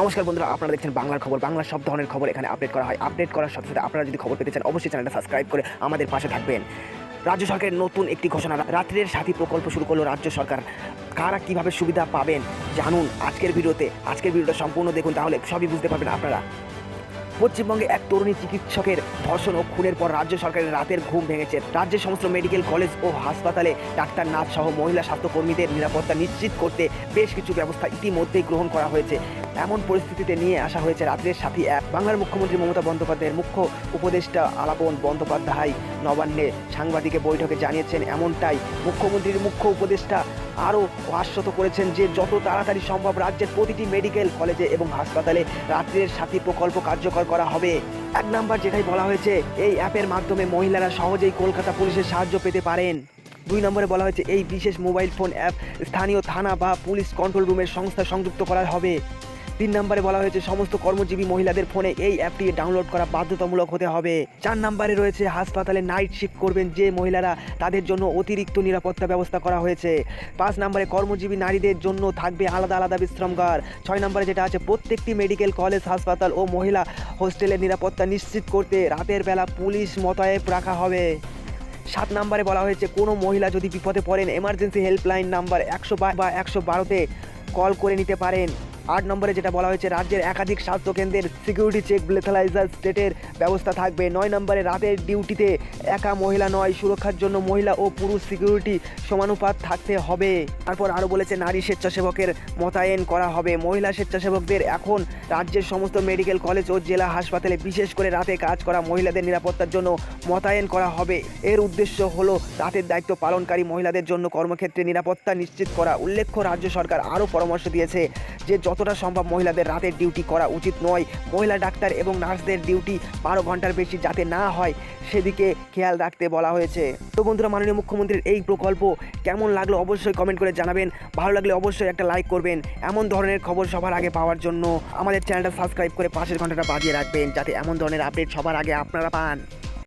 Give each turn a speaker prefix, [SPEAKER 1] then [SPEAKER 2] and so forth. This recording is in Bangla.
[SPEAKER 1] নমস্কার বন্ধুরা, আপনারা দেখছেন বাংলার খবর। বাংলা সব ধরনের খবর এখানে আপডেট করা হয়। আপডেট করার সাথে সাথে আপনারা যদি খবর পেতে চান, অবশ্যই চ্যানেলটা সাবস্ক্রাইব করে আমাদের পাশে থাকবেন। রাজ্য সরকারের নতুন একটি ঘোষণা রাত্রের সাথী প্রকল্প শুরু করল রাজ্য সরকার। কারা কীভাবে সুবিধা পাবেন? জানুন আজকের ভিডিওতে। আজকের ভিডিওটা সম্পূর্ণ দেখুন, তাহলে সবই বুঝতে পারবেন আপনারা। পশ্চিমবঙ্গে এক তরুণী চিকিৎসকের ধর্ষণ ও খুনের পর রাজ্য সরকারের রাতের ঘুম ভেঙেছে। রাজ্যের সমস্ত মেডিকেল, কলেজ ও হাসপাতালে ডাক্তার, নার্স সহ মহিলা স্বাস্থ্যকর্মীদের নিরাপত্তা নিশ্চিত করতে বেশ কিছু ব্যবস্থা ইতিমধ্যেই গ্রহণ করা হয়েছে। এমন পরিস্থিতিতে নিয়ে আসা হয়েছে রাত্রের সাথী অ্যাপ বাংলার মুখ্যমন্ত্রী মমতা বন্দ্যোপাধ্যায়ের মুখ্য উপদেষ্টা আলাপন বন্দ্যোপাধ্যায় নবান্নে সাংবাদিকের বৈঠকে জানিয়েছেন, এমনটাই মুখ্যমন্ত্রীর মুখ্য উপদেষ্টা আরও আশ্বত করেছেন যে যত তাড়াতাড়ি সম্ভব রাজ্যের প্রতিটি মেডিকেল কলেজে এবং হাসপাতালে রাত্রের সাথী প্রকল্প কার্যকর করা হবে। এক নাম্বার যেটাই বলা হয়েছে, এই অ্যাপের মাধ্যমে মহিলারা সহজেই কলকাতা পুলিশের সাহায্য পেতে পারেন। দুই নম্বরে বলা হয়েছে, এই বিশেষ মোবাইল ফোন অ্যাপ স্থানীয় থানা বা পুলিশ কন্ট্রোল রুমের সংস্থা সংযুক্ত করা হবে। তিন নম্বরে বলা হয়েছে, সমস্ত কর্মজীবী মহিলাদের ফোনে এই অ্যাপটি ডাউনলোড করা বাধ্যতামূলক হতে হবে। চার নম্বরে রয়েছে, হাসপাতালে নাইট শিফট করবেন যে মহিলারা, তাদের জন্য অতিরিক্ত নিরাপত্তা ব্যবস্থা করা হয়েছে। পাঁচ নম্বরে কর্মজীবী নারীদের জন্য থাকবে আলাদা আলাদা বিশ্রামগার ছয় নম্বরে যেটা আছে, প্রত্যেকটি মেডিকেল কলেজ হাসপাতাল ও মহিলা হোস্টেলের নিরাপত্তা নিশ্চিত করতে রাতের বেলা পুলিশ মোতায়েন রাখা হবে। সাত নম্বরে বলা হয়েছে, কোনো মহিলা যদি বিপদে পড়েন এমার্জেন্সি হেল্পলাইন নাম্বার একশো বা একশো বারোতে কল করে নিতে পারেন। আট নম্বরে যেটা বলা হয়েছে, রাজ্যের একাধিক স্বাস্থ্য কেন্দ্রের সিকিউরিটি চেক ব্লেথালাইজার স্টেটের ব্যবস্থা থাকবে। নয় নম্বরে রাতের ডিউটিতে একা মহিলা নয়, সুরক্ষার জন্য মহিলা ও পুরুষ সিকিউরিটি সমানুপাত থাকতে হবে। তারপর আরও বলেছে, নারী স্বেচ্ছাসেবকের মোতায়েন করা হবে। মহিলা স্বেচ্ছাসেবকদের এখন রাজ্যের সমস্ত মেডিকেল কলেজ ও জেলা হাসপাতালে বিশেষ করে রাতে কাজ করা মহিলাদের নিরাপত্তার জন্য মোতায়েন করা হবে। এর উদ্দেশ্য হলো রাতের দায়িত্ব পালনকারী মহিলাদের জন্য কর্মক্ষেত্রে নিরাপত্তা নিশ্চিত করা। উল্লেখ্য, রাজ্য সরকার আরও পরামর্শ দিয়েছে যে যতটা সম্ভব মহিলাদের রাতের ডিউটি করা উচিত নয়। মহিলা ডাক্তার এবং নার্সদের ডিউটি বারো ঘণ্টার বেশি যাতে না হয়, সেদিকে খেয়াল রাখতে বলা হয়েছে। তো বন্ধুরা, মাননীয় মুখ্যমন্ত্রীর এই প্রকল্প কেমন লাগল অবশ্যই কমেন্ট করে জানাবেন। ভালো লাগলে অবশ্যই একটা লাইক করবেন। এমন ধরনের খবর সবার আগে পাওয়ার জন্য আমাদের চ্যানেলটা সাবস্ক্রাইব করে পাশের ঘন্টাটা বাজিয়ে রাখবেন, যাতে এমন ধরনের আপডেট সবার আগে আপনারা পান।